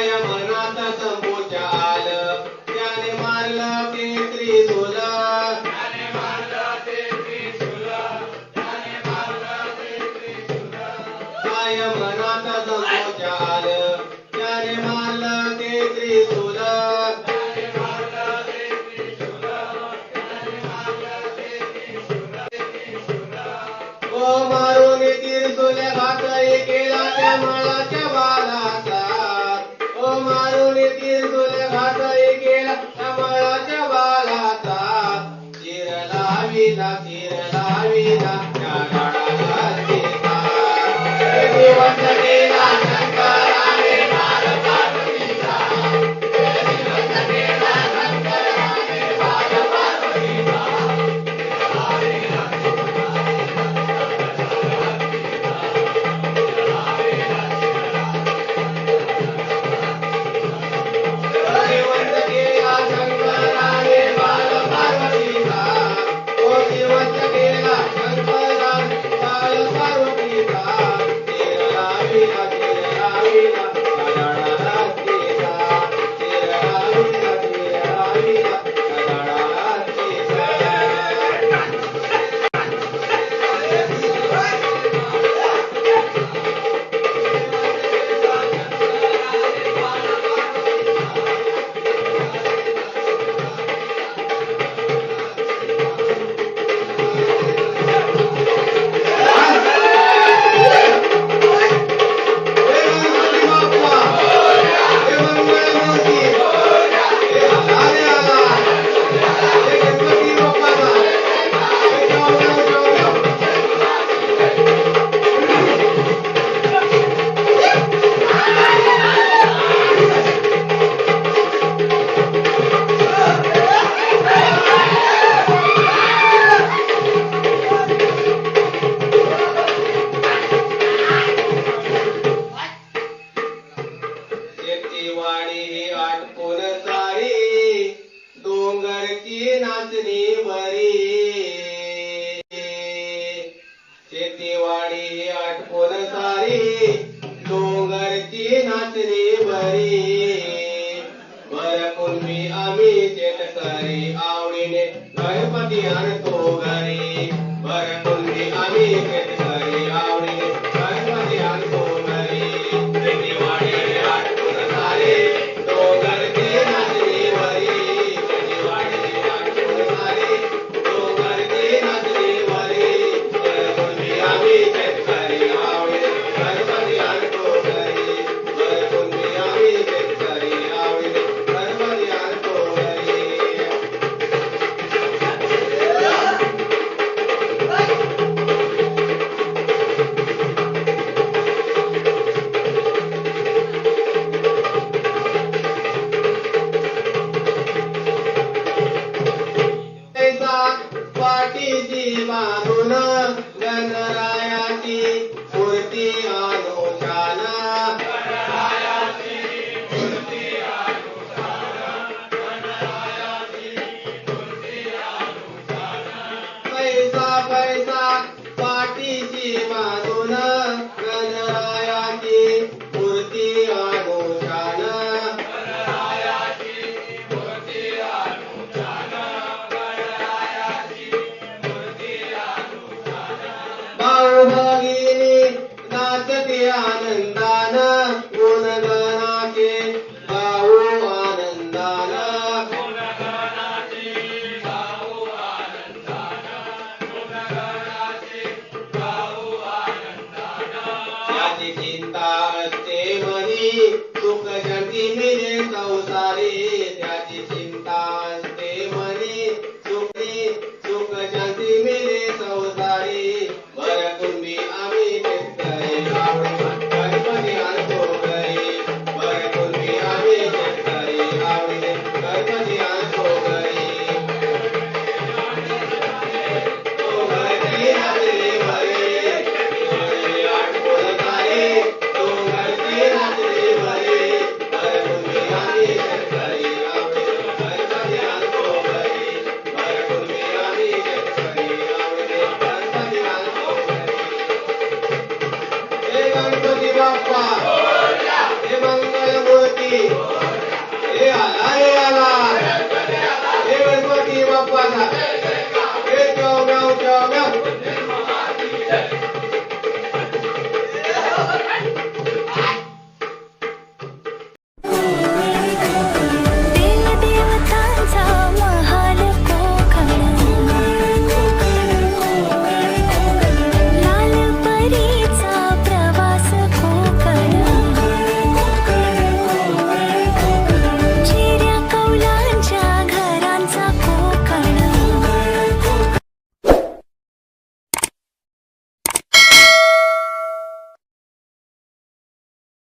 Yamnath संपूजा love नाचले बरे शेतीवाडी आठवण सारे. डोंगरची नाचले बरे बर पूर्वी आम्ही शेतकरी आवडीने गणपती आणतो. लौटे आयो Happy